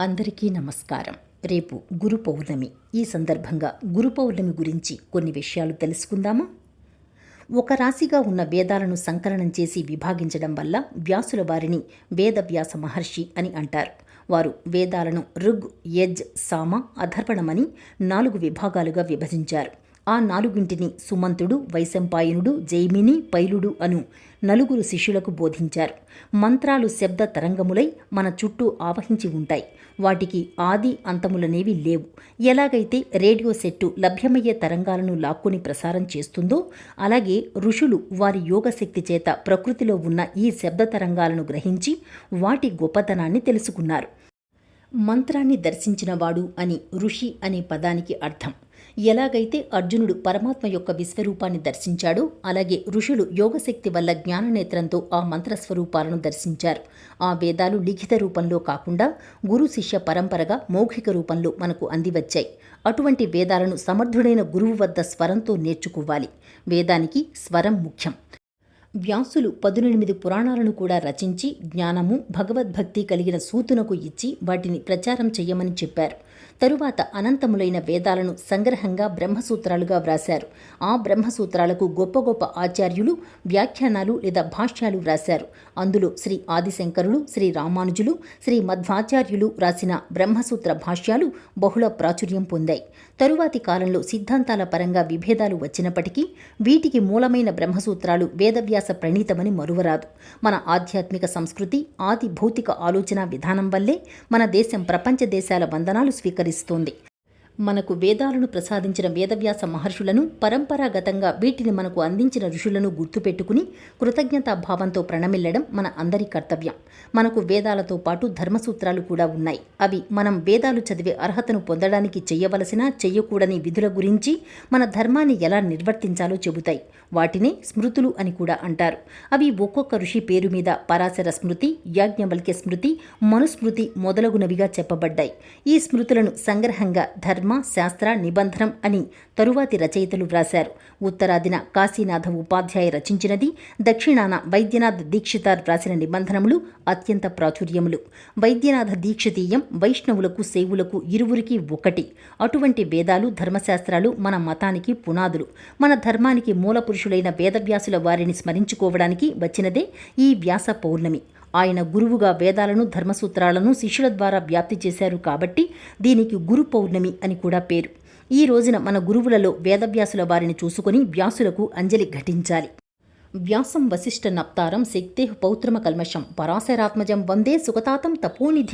అందరికీ నమస్కారం. రేపు గురు పౌర్ణమి. ఈ సందర్భంగా గురు పౌర్ణమి గురించి కొన్ని విషయాలు తెలుసుకుందామా? ఒక రాశిగా ఉన్న వేదాలను సంకలనం చేసి విభాగించడం వల్ల వ్యాసుల వారిని వేదవ్యాస మహర్షి అని అంటారు. వారు వేదాలను ఋగ్ యజ్ సామ అధర్వణమని నాలుగు విభాగాలుగా విభజించారు. ఆ నాలుగింటిని సుమంతుడు వైశంపాయనుడు జైమిని పైలుడు అను నలుగురు శిష్యులకు బోధించారు. మంత్రాలు శబ్ద తరంగములై మన చుట్టూ ఆవహించి ఉంటాయి. వాటికి ఆది అంతములనేవి లేవు. ఎలాగైతే రేడియో సెట్టు లభ్యమయ్యే తరంగాలను లాక్కుని ప్రసారం చేస్తుందో అలాగే ఋషులు వారి యోగశక్తి చేత ప్రకృతిలో ఉన్న ఈ శబ్ద తరంగాలను గ్రహించి వాటి గొప్పతనాన్ని తెలుసుకున్నారు. మంత్రాన్ని దర్శించినవాడు అని ఋషి అనే పదానికి అర్థం. ఎలాగైతే అర్జునుడు పరమాత్మ యొక్క విశ్వరూపాన్ని దర్శించాడో అలాగే ఋషులు యోగశక్తి వల్ల జ్ఞాననేత్రంతో ఆ మంత్రస్వరూపాలను దర్శించారు. ఆ వేదాలు లిఖిత రూపంలో కాకుండా గురు శిష్య పరంపరగా మౌఖిక రూపంలో మనకు అందివచ్చాయి. అటువంటి వేదాలను సమర్థుడైన గురువు వద్ద స్వరంతో నేర్చుకోవాలి. వేదానికి స్వరం ముఖ్యం. వ్యాసులు పదునెనిమిది పురాణాలను కూడా రచించి జ్ఞానము భగవద్భక్తి కలిగిన సూతునకు ఇచ్చి వాటిని ప్రచారం చెయ్యమని చెప్పారు. తరువాత అనంతములైన వేదాలను సంగ్రహంగా బ్రహ్మసూత్రాలుగా వ్రాశారు. ఆ బ్రహ్మసూత్రాలకు గొప్ప గొప్ప ఆచార్యులు వ్యాఖ్యానాలు లేదా భాష్యాలు వ్రాశారు. అందులో శ్రీ ఆదిశంకరులు శ్రీ రామానుజులు శ్రీ మధ్వాచార్యులు రాసిన బ్రహ్మసూత్ర భాష్యాలు బహుళ ప్రాచుర్యం పొందాయి. తరువాతి కాలంలో సిద్ధాంతాల పరంగా విభేదాలు వచ్చినప్పటికీ వీటికి మూలమైన బ్రహ్మసూత్రాలు వేదవ్యాస ప్రణీతమని మరువరాదు. మన ఆధ్యాత్మిక సంస్కృతి ఆది భౌతిక ఆలోచన విధానం వల్లే మన దేశం ప్రపంచ దేశాల వందనాలు స్వీకరిస్తోంది మనకు వేదాలను ప్రసాదించిన వేదవ్యాస మహర్షులను పరంపరాగతంగా వీటిని మనకు అందించిన ఋషులను గుర్తుపెట్టుకుని కృతజ్ఞతాభావంతో ప్రణమిల్లడం మన అందరి కర్తవ్యం. మనకు వేదాలతో పాటు ధర్మసూత్రాలు కూడా ఉన్నాయి. అవి మనం వేదాలు చదివే అర్హతను పొందడానికి చేయవలసిన చెయ్యకూడని విధుల గురించి మన ధర్మాన్ని ఎలా నిర్వర్తించాలో చెబుతాయి. వాటినే స్మృతులు అని కూడా అంటారు. అవి ఒక్కొక్క ఋషి పేరు మీద పరాశర స్మృతి యాజ్ఞవల్క్య స్మృతి మనుస్మృతి మొదలగునవిగా చెప్పబడ్డాయి. ఈ స్మృతులను సంగ్రహంగా ధర్మ ధర్మ శాస్త్ర నిబంధనం అని తరువాతి రచయితలు వ్రాశారు. ఉత్తరాదిన కాశీనాథ ఉపాధ్యాయ రచించినది దక్షిణాన వైద్యనాథ్ దీక్షితార్ వ్రాసిన నిబంధనములు అత్యంత ప్రాచుర్యములు. వైద్యనాథ దీక్షితీయం వైష్ణవులకు సేవులకు ఇరువురికి ఒకటి. అటువంటి వేదాలు ధర్మశాస్త్రాలు మన మతానికి పునాదులు. మన ధర్మానికి మూల పురుషులైన వేదవ్యాసుల వారిని స్మరించుకోవడానికి వచ్చినదే ఈ వ్యాస పౌర్ణమి. ఆయన గురువుగా వేదాలను ధర్మసూత్రాలను శిష్యుల ద్వారా వ్యాప్తి చేశారు కాబట్టి దీనికి గురు పౌర్ణమి అని కూడా పేరు. ఈ రోజున మన గురువులలో వేదవ్యాసుల వారిని చూసుకొని వ్యాసులకు అంజలి ఘటించాలి. వ్యాసం వశిష్ఠ నప్తారం శక్తే పౌత్రమ కల్మషం పరాశరాత్మజం వందే సుగతాతం తపోనిధిం